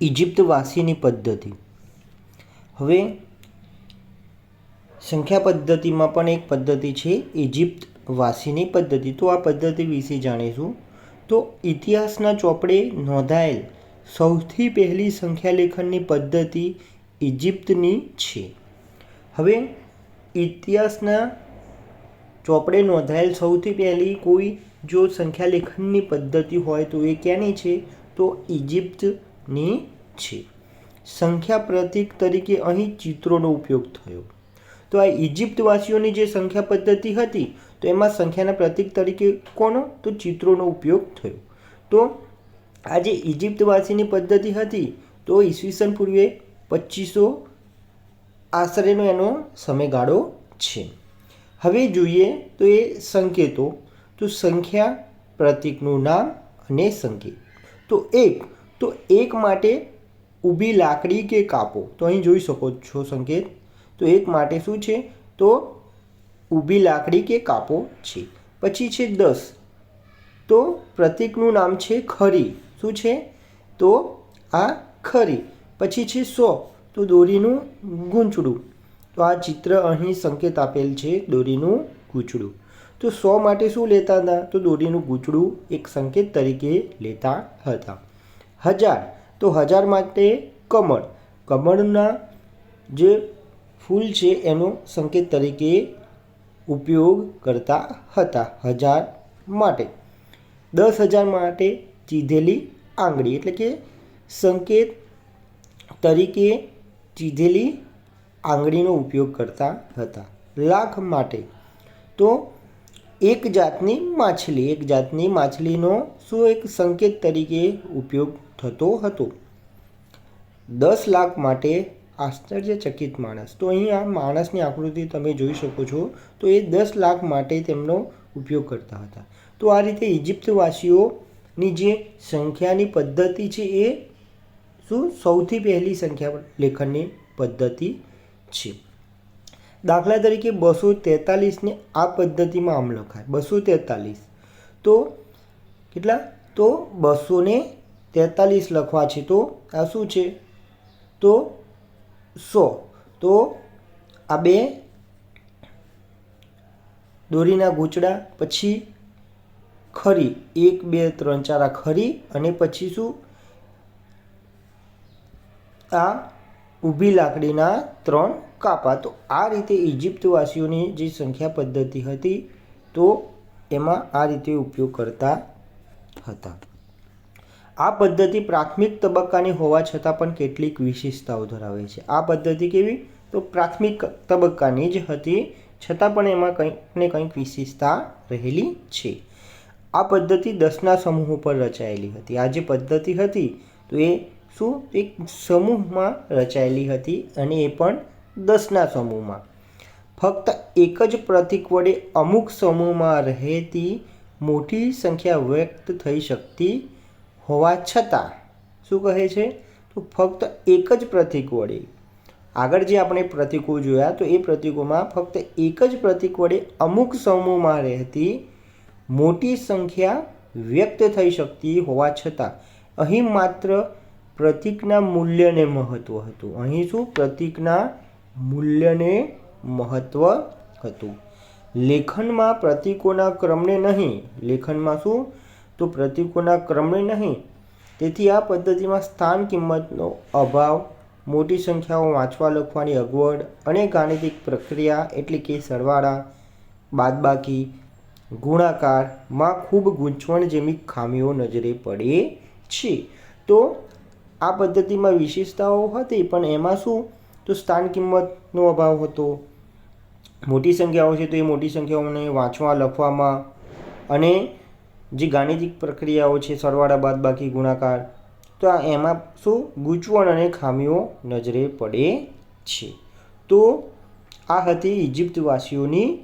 ઇજિપ્તવાસીની પદ્ધતિ. હવે, સંખ્યા પદ્ધતિમાં પણ એક પદ્ધતિ છે ઇજિપ્તવાસીની પદ્ધતિ. તો આ પદ્ધતિ વિશે જાણીશું. તો ઇતિહાસના ચોપડે નોંધાયેલ સૌથી પહેલી સંખ્યા લેખનની પદ્ધતિ ઇજિપ્તની છે. હવે, ઇતિહાસના ચોપડે નોંધાયેલ સૌથી પહેલી કોઈ જો સંખ્યા લેખનની પદ્ધતિ હોય તો એ ક્યાંની છે? તો ઇજિપ્તની છે. સંખ્યા પ્રતીક તરીકે અહીં ચિત્રોનો ઉપયોગ થયો. તો આ ઇજિપ્તવાસીઓની જે સંખ્યા પદ્ધતિ હતી, તો એમાં સંખ્યાના પ્રતીક તરીકે કોનો? તો ચિત્રોનો ઉપયોગ થયો. તો આ જે ઇજિપ્તવાસીની પદ્ધતિ હતી, તો ઈસવીસન પૂર્વે પચીસો આશરેનો એનો સમયગાળો છે. હવે જોઈએ તો એ સંકેતો. તો સંખ્યા પ્રતીકનું નામ અને સંકેત. તો એક તો એક માટે ઊભી લાકડી કે કાપો? તો અહીં જોઈ શકો છો સંકેત. તો એક માટે શું છે? તો ઊભી લાકડી કે કાપો છે. પછી છે દસ. તો પ્રતિકનું નામ છે ખરી. શું છે? તો આ ખરી. પછી છે સો. તો દોરીનું ગૂંચડું. તો આ ચિત્ર અહીં સંકેત આપેલ છે દોરીનું ગૂંચડું. તો સો માટે શું લેતા હતા? તો દોરીનું ગૂંચડું એક સંકેત તરીકે લેતા હતા. હજાર. તો હજાર માટે કમળ. કમળના જે ફૂલ છે એનો સંકેત તરીકે ઉપયોગ કરતા હતા હજાર માટે. દસ હજાર માટે ચીધેલી આંગળી. એટલે કે સંકેત તરીકે ચીધેલી આંગળીનો ઉપયોગ કરતા હતા. લાખ માટે. તો એક જાતની માછલી, એક જાતની માછલીનો શું એક સંકેત તરીકે ઉપયોગ થતો હતો? દસ લાખ માટે આશ્ચર્યચકિત માણસ. તો અહીં આ માણસની આકૃતિ તમે જોઈ શકો છો, તો એ દસ લાખ માટે તેમનો ઉપયોગ કરતા હતા. તો આ રીતે ઇજિપ્તવાસીઓની જે સંખ્યાની પદ્ધતિ છે એ શું? સૌથી પહેલી સંખ્યા લેખનની પદ્ધતિ છે. દાખલા તરીકે બસો તેતાલીસને આ પદ્ધતિમાં આમ લખાય. બસો તેતાલીસ. તો કેટલા? તો બસો ને તેતાલીસ લખવા છે. તો આ શું છે? તો સો. તો આ બે દોરીના ગૂંચડા, પછી ખરી. એક, બે, ત્રણ, ચાર, આ ખરી અને પછી શું? આ ઊભી લાકડીના ત્રણ કાપા તો આ રીતે ઇજિપ્તવાસીઓની જે સંખ્યા પદ્ધતિ હતી, તો એમાં આ રીતે ઉપયોગ કરતા હતા. આ પદ્ધતિ પ્રાથમિક તબક્કાની હોવા છતાં પણ કેટલીક વિશેષતાઓ ધરાવે છે. આ પદ્ધતિ કેવી? તો પ્રાથમિક તબક્કાની જ હતી, છતાં પણ એમાં કંઈક ને કંઈક વિશેષતા રહેલી છે. આ પદ્ધતિ દસના સમૂહ પર રચાયેલી હતી. આ જે પદ્ધતિ હતી, તો એ શું? એક સમૂહમાં રચાયેલી હતી અને એ પણ દસના સમૂહમાં. ફક્ત એક જ પ્રતીક વડે અમુક સમૂહમાં રહેતી મોટી સંખ્યા વ્યક્ત થઈ શકતી હોવા છતાં, શું કહે છે? તો ફક્ત એક જ પ્રતીક વડે. આગળ જે આપણે પ્રતીકો જોયા, તો એ પ્રતીકોમાં ફક્ત એક જ પ્રતીક વડે અમુક સમૂહમાં રહેતી મોટી સંખ્યા વ્યક્ત થઈ શકતી હોવા છતાં, અહીં માત્ર પ્રતીકના મૂલ્યને મહત્ત્વ હતું. અહીં શું? પ્રતીકના મૂલ્યને મહત્ત્વ હતું. લેખનમાં પ્રતીકોના ક્રમને નહીં. લેખનમાં શું? તો પ્રતીકોના ક્રમને નહીં. તેથી આ પદ્ધતિમાં સ્થાન કિંમતનો અભાવ, મોટી સંખ્યાઓ વાંચવા લખવાની અગવડ અને ગાણિતિક પ્રક્રિયા એટલે કે સરવાળા, બાદબાકી, ગુણાકારમાં ખૂબ ગૂંચવણ જેવી ખામીઓ નજરે પડે છે. તો આ પદ્ધતિમાં વિશેષતાઓ હતી, પણ એમાં શું? તો સ્થાન કિંમતનો અભાવ હતો. મોટી સંખ્યાઓ છે તો એ મોટી સંખ્યાઓને વાંચવા, લખવામાં અને જે ગાણિતિક પ્રક્રિયાઓ છે, સરવાળા બાદ બાકી ગુણાકાર, તો આ એમાં શું ગૂંચવણ અને ખામીઓ નજરે પડે છે. તો આ હતી ઇજિપ્તવાસીઓની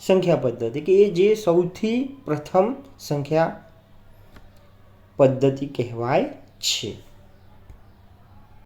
સંખ્યા પદ્ધતિ કે એ જે સૌથી પ્રથમ સંખ્યા પદ્ધતિ કહેવાય છે.